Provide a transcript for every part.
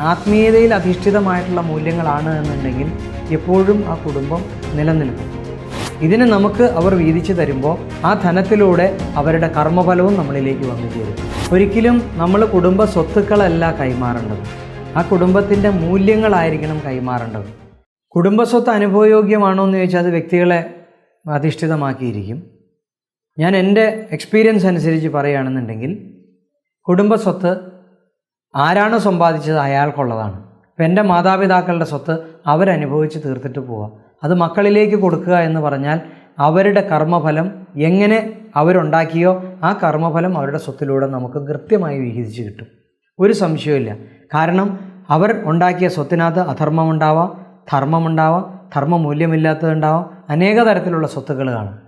ആത്മീയതയിൽ അധിഷ്ഠിതമായിട്ടുള്ള മൂല്യങ്ങളാണ് എന്നുണ്ടെങ്കിൽ എപ്പോഴും ആ കുടുംബം നിലനിൽക്കും. ഇതിന് നമുക്ക് അവർ വീതിച്ചു തരുമ്പോൾ ആ ധനത്തിലൂടെ അവരുടെ കർമ്മഫലവും നമ്മളിലേക്ക് വന്നു ചേരും. ഒരിക്കലും നമ്മൾ കുടുംബ സ്വത്തുക്കളല്ല കൈമാറേണ്ടത്. ആ കുടുംബത്തിന്റെ മൂല്യങ്ങളായിരിക്കണം കൈമാറേണ്ടത്. കുടുംബസ്വത്ത് അനുഭവയോഗ്യമാണോ എന്ന് ചോദിച്ചാൽ അത് വ്യക്തികളെ അധിഷ്ഠിതമാക്കിയിരിക്കും. ഞാൻ എന്റെ എക്സ്പീരിയൻസ് അനുസരിച്ച് പറയുകയാണെന്നുണ്ടെങ്കിൽ കുടുംബസ്വത്ത് ആരാണോ സമ്പാദിച്ചത് അയാൾക്കുള്ളതാണ്. ഇപ്പം എന്റെ മാതാപിതാക്കളുടെ സ്വത്ത് അവരനുഭവിച്ച് തീർത്തിട്ട് പോവുക അത് മക്കളിലേക്ക് കൊടുക്കുക എന്ന് പറഞ്ഞാൽ അവരുടെ കർമ്മഫലം എങ്ങനെ അവരുണ്ടാക്കിയോ ആ കർമ്മഫലം അവരുടെ സ്വത്തിലൂടെ നമുക്ക് കൃത്യമായി വിഹിതിച്ച് കിട്ടും. ഒരു സംശയവുമില്ല. കാരണം അവർ ഉണ്ടാക്കിയ സ്വത്തിനകത്ത് അധർമ്മമുണ്ടാവാം ധർമ്മമുണ്ടാവാം ധർമ്മമൂല്യമില്ലാത്തതുണ്ടാവാം അനേക തരത്തിലുള്ള സ്വത്തുക്കൾ കാണും.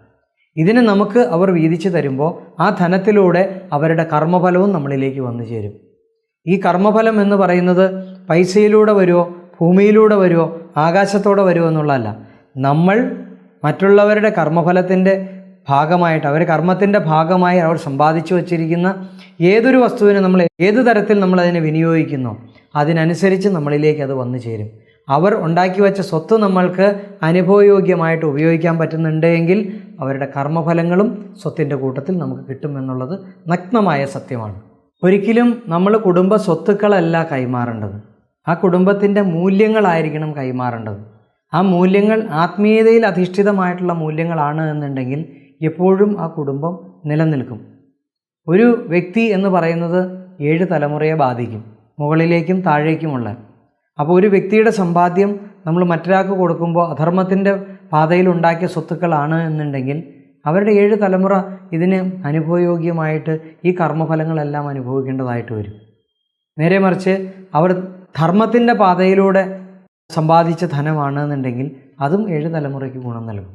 ഇതിന് നമുക്ക് അവർ വീതിച്ചു തരുമ്പോൾ ആ ധനത്തിലൂടെ അവരുടെ കർമ്മഫലവും നമ്മളിലേക്ക് വന്നു ചേരും. ഈ കർമ്മഫലം എന്ന് പറയുന്നത് പൈസയിലൂടെ വരുമോ ഭൂമിയിലൂടെ വരുമോ ആകാശത്തോടെ വരുമോ എന്നുള്ളതല്ല. നമ്മൾ മറ്റുള്ളവരുടെ കർമ്മഫലത്തിന്റെ ഭാഗമായിട്ട് അവർ കർമ്മത്തിന്റെ ഭാഗമായി അവർ സമ്പാദിച്ചു വച്ചിരിക്കുന്ന ഏതൊരു വസ്തുവിനെ നമ്മൾ ഏത് തരത്തിൽ നമ്മൾ അതിനെ വിനിയോഗിക്കുന്നോ അതിനനുസരിച്ച് നമ്മളിലേക്ക് അത് വന്നു ചേരും. അവർ ഉണ്ടാക്കി വെച്ച സ്വത്ത് നമ്മൾക്ക് അനുഭവയോഗ്യമായിട്ട് ഉപയോഗിക്കാൻ പറ്റുന്നുണ്ട് എങ്കിൽ അവരുടെ കർമ്മഫലങ്ങളും സ്വത്തിന്റെ കൂട്ടത്തിൽ നമുക്ക് കിട്ടുമെന്നുള്ളത് നഗ്നമായ സത്യമാണ്. ഒരിക്കലും നമ്മൾ കുടുംബ സ്വത്തുക്കളല്ല കൈമാറേണ്ടത്. ആ കുടുംബത്തിന്റെ മൂല്യങ്ങളായിരിക്കണം കൈമാറേണ്ടത്. ആ മൂല്യങ്ങൾ ആത്മീയതയിൽ അധിഷ്ഠിതമായിട്ടുള്ള മൂല്യങ്ങളാണ് എന്നുണ്ടെങ്കിൽ എപ്പോഴും ആ കുടുംബം നിലനിൽക്കും. ഒരു വ്യക്തി എന്ന് പറയുന്നത് ഏഴ് തലമുറയെ ബാധിക്കും. മുകളിലേക്കും താഴേക്കുമുള്ള. അപ്പോൾ ഒരു വ്യക്തിയുടെ സമ്പാദ്യം നമ്മൾ മറ്റൊരാൾക്ക് കൊടുക്കുമ്പോൾ അധർമ്മത്തിന്റെ പാതയിൽ ഉണ്ടാക്കിയ സ്വത്തുക്കളാണ് എന്നുണ്ടെങ്കിൽ അവരുടെ ഏഴ് തലമുറ ഇതിന് അനുഭവയോഗ്യമായിട്ട് ഈ കർമ്മഫലങ്ങളെല്ലാം അനുഭവിക്കേണ്ടതായിട്ട് വരും. നേരെ മറിച്ച് അവർ ധർമ്മത്തിന്റെ പാതയിലൂടെ സമ്പാദിച്ച ധനമാണെന്നുണ്ടെങ്കിൽ അതും ഏഴ് തലമുറയ്ക്ക് ഗുണം നൽകും.